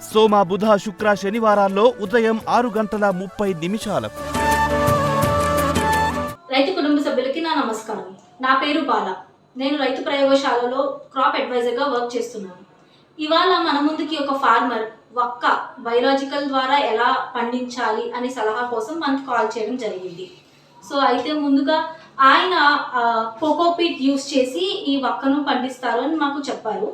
సోమ బుధ శుక్ర శనివారాల్లో ఉదయం ఆరు గంటల ముప్పై నిమిషాలకు. రైతు కుటుంబ సభ్యులకి నా నమస్కారం. నా పేరు బాల. నేను రైతు ప్రయోగశాలలో క్రాప్ అడ్వైజర్గా వర్క్ చేస్తున్నాను. ఇవాళ మన ముందుకి ఒక ఫార్మర్ వక్క బయలాజికల్ ద్వారా ఎలా పండించాలి అనే సలహా కోసం మనకు కాల్ చేయడం జరిగింది. సో అయితే ముందుగా ఆయన కోకోపీట్ యూస్ చేసి ఈ వక్కను పండిస్తారు అని మాకు చెప్పారు.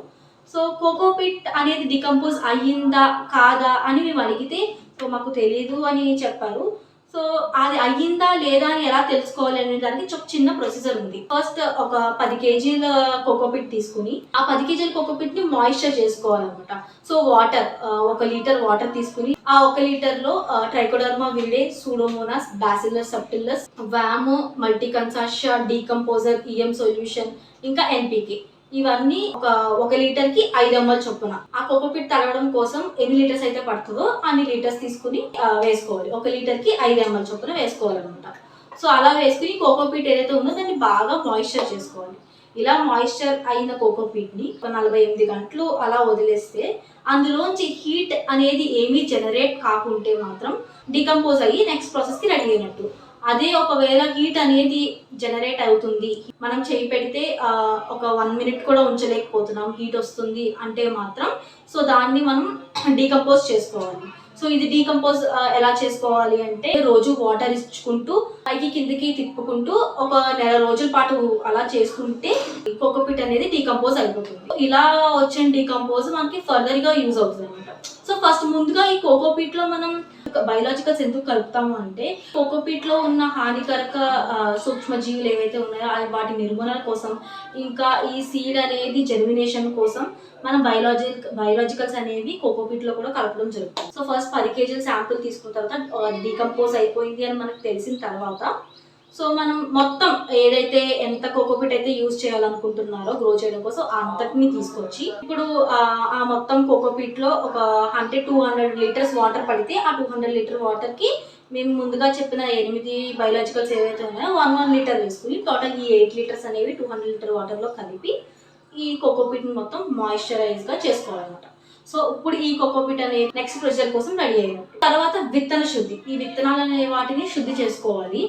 సో కోకోపిట్ అనేది డికంపోజ్ అయ్యిందా కాదా అని మేము అడిగితే సో మాకు తెలియదు అని చెప్పారు. సో అది అయ్యిందా లేదా అని ఎలా తెలుసుకోవాలి అనే దానికి ఒక చిన్న ప్రొసీజర్ ఉంది. ఫస్ట్ ఒక పది కేజీల కోకోపిట్ తీసుకుని ఆ పది కేజీల కోకోపిట్ని మాయిశ్చర్ చేసుకోవాలన్నమాట. సో వాటర్ ఒక లీటర్ వాటర్ తీసుకుని ఆ ఒక లీటర్లో Trichoderma viride Pseudomonas Bacillus subtilis వ్యామో multi consortia decomposer EM solution ఇంకా ఎన్పికే ఇవన్నీ ఒక ఒక లీటర్కి ఐదు ఎంఎల్ చొప్పున. ఆ కోకోపిట్ తడవడం కోసం ఎన్ని లీటర్స్ అయితే పడుతుందో అన్ని లీటర్స్ తీసుకుని వేసుకోవాలి. ఒక లీటర్కి ఐదు ఎంఎల్ చొప్పున వేసుకోవాలన్నమాట. సో అలా వేసుకుని కోకోపీట్ ఏదైతే ఉందో దాన్ని బాగా మాయిశ్చర్ చేసుకోవాలి. ఇలా మాయిశ్చర్ అయిన కోకోపీట్ని ఒక నలభై ఎనిమిది గంటలు అలా వదిలేస్తే అందులోంచి హీట్ అనేది ఏమీ జనరేట్ కాకుంటే మాత్రం డికంపోజ్ అయ్యి నెక్స్ట్ ప్రాసెస్కి రెడీ అయినట్టు. అదే ఒకవేళ హీట్ అనేది జనరేట్ అవుతుంది. మనం చేయి పెడితే ఒక వన్ మినిట్ కూడా ఉంచలేకపోతున్నాం. హీట్ వస్తుంది అంటే మాత్రం. సో దాన్ని మనం డీకంపోజ్ చేసుకోవాలి. సో ఇది డీకంపోజ్ ఎలా చేసుకోవాలి అంటే రోజు వాటర్ ఇచ్చుకుంటూ పైకి కిందికి తిప్పుకుంటూ ఒక నెల రోజుల పాటు అలా చేసుకుంటే కోకోపిట్ అనేది డీకంపోజ్ అయిపోతుంది. ఇలా వచ్చిన డీకంపోజ్ మనకి ఫర్దర్గా యూజ్ అవుతుంది అనమాట సో ఫస్ట్ ముందుగా ఈ కోకోపీట్లో మనం బయలాజికల్స్ ఎందుకు కలుపుతాము అంటే కోకోపీట్లో ఉన్న హానికరక సూక్ష్మజీవులు ఏవైతే ఉన్నాయో వాటి నిర్మూలన కోసం ఇంకా ఈ సీడ్ అనేది జెర్మినేషన్ కోసం మనం బయలాజిక్ బయలాజికల్స్ అనేవి కోకోపీట్లో కూడా కలపడం జరుగుతుంది. సో ఫస్ట్ పది కేజీల శాంపుల్ తీసుకున్న తర్వాత డీకంపోజ్ అయిపోయింది అని మనకు తెలిసిన తర్వాత సో మనం మొత్తం ఏదైతే ఎంత కోకోపీట్ అయితే యూజ్ చేయాలనుకుంటున్నారో గ్రో చేయడం కోసం అంతటిని తీసుకొచ్చి ఇప్పుడు ఆ మొత్తం కోకోపీట్లో ఒక hundred two hundred litres water పడితే ఆ టూ హండ్రెడ్ లీటర్ వాటర్కి మేము ముందుగా చెప్పిన ఎనిమిది బయలాజికల్స్ ఏవైతే ఉన్నాయో వన్ వన్ లీటర్ వేసుకుని టోటల్ ఈ ఎయిట్ లీటర్స్ అనేవి టూ హండ్రెడ్ లీటర్ వాటర్లో కలిపి ఈ కోకోపీట్ని మొత్తం మాయిశ్చరైజ్గా చేసుకోవాలన్నమాట. సో ఇప్పుడు ఈ కోకోపీట్ అనేది నెక్స్ట్ ప్రొసీజర్ కోసం రెడీ అయ్యాము తర్వాత విత్తన శుద్ధి. ఈ విత్తనాలు అనే వాటిని శుద్ధి చేసుకోవాలి.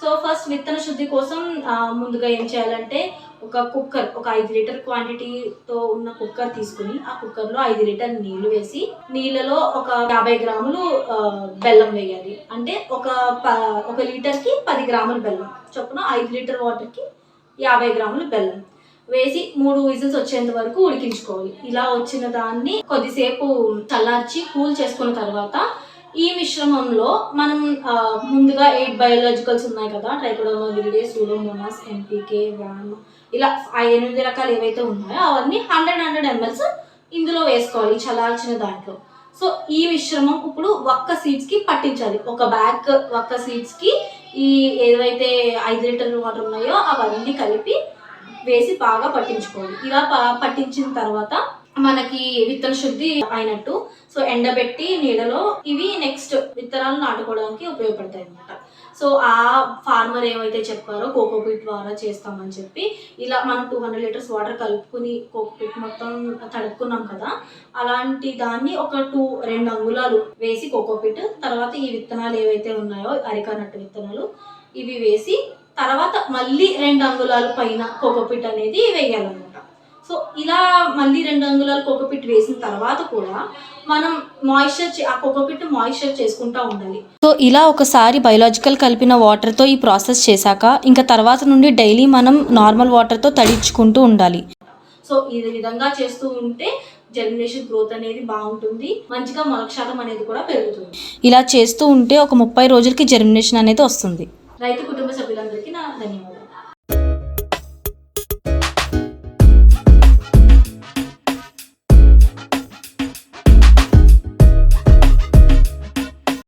సో ఫస్ట్ విత్తన శుద్ధి కోసం ముందుగా ఏం చేయాలంటే ఒక కుక్కర్ ఒక ఐదు లీటర్ క్వాంటిటీతో ఉన్న కుక్కర్ తీసుకుని ఆ కుక్కర్లో ఐదు లీటర్ నీళ్ళు వేసి నీళ్ళలో ఒక యాభై గ్రాములు బెల్లం వేయాలి. అంటే ఒక ప- ఒక లీటర్కి పది గ్రాములు బెల్లం చొప్పున ఐదు లీటర్ వాటర్కి యాభై గ్రాములు బెల్లం వేసి మూడు విజిల్స్ వచ్చేంత వరకు ఉడికించుకోవాలి. ఇలా వచ్చిన దాన్ని కొద్దిసేపు చల్లార్చి కూల్ చేసుకున్న తర్వాత ఈ మిశ్రమంలో మనం ముందుగా ఎయిట్ బయోలాజికల్స్ ఉన్నాయి కదా trichoderma viride pseudomonas NPK VAM ఇలా ఆ ఎనిమిది రకాలు ఏవైతే ఉన్నాయో అవన్నీ హండ్రెడ్ హండ్రెడ్ ఎంఎల్స్ ఇందులో వేసుకోవాలి చలాల్చిన దాంట్లో. సో ఈ మిశ్రమం ఇప్పుడు ఒక్క సీడ్స్కి పట్టించాలి. ఒక బ్యాగ్ ఒక్క సీడ్స్కి ఈ ఏదైతే ఐదు లీటర్ వాటర్ ఉన్నాయో అవన్నీ కలిపి వేసి బాగా పట్టించుకోవాలి. ఇలా పట్టించిన తర్వాత మనకి విత్తన శుద్ధి అయినట్టు. సో ఎండబెట్టి నీడలో ఇవి నెక్స్ట్ విత్తనాలు నాటుకోవడానికి ఉపయోగపడతాయి అన్నమాట. సో ఆ ఫార్మర్ ఏమైతే చెప్పారో కోకోపీట్ ద్వారా చేస్తామని చెప్పి ఇలా మనం టూ హండ్రెడ్ లీటర్స్ వాటర్ కలుపుకుని కోకోపీట్ మొత్తం తడుపుకున్నాం కదా అలాంటి దాన్ని ఒక టూ రెండు అంగుళాలు వేసి కోకోపీట్ తర్వాత ఈ విత్తనాలు ఏవైతే ఉన్నాయో అరికానట్టు విత్తనాలు ఇవి వేసి తర్వాత మళ్ళీ రెండు అంగుళాలు పైన కోకోపిట్ అనేది వేయాలన్నమాట. సో ఇలా మళ్ళీ రెండు అంగుళాలు కోకోపిట్ వేసిన తర్వాత కూడా మనం మాయిశ్చర్ ఆ కోకోపిట్ మాయిశ్చర్ చేసుకుంటా ఉండాలి. సో ఇలా ఒకసారి బయోలాజికల్ కలిపిన వాటర్తో ఈ ప్రాసెస్ చేశాక ఇంకా తర్వాత నుండి డైలీ మనం నార్మల్ వాటర్తో తడిచుకుంటూ ఉండాలి. సో ఈ విధంగా చేస్తూ ఉంటే జర్మినేషన్ గ్రోత్ అనేది బాగుంటుంది. మంచిగా మొలక శాతం అనేది కూడా పెరుగుతుంది. ఇలా చేస్తూ ఉంటే ఒక ముప్పై రోజులకి జర్మినేషన్ అనేది వస్తుంది. రైతు కుటుంబ సభ్యులందరికీ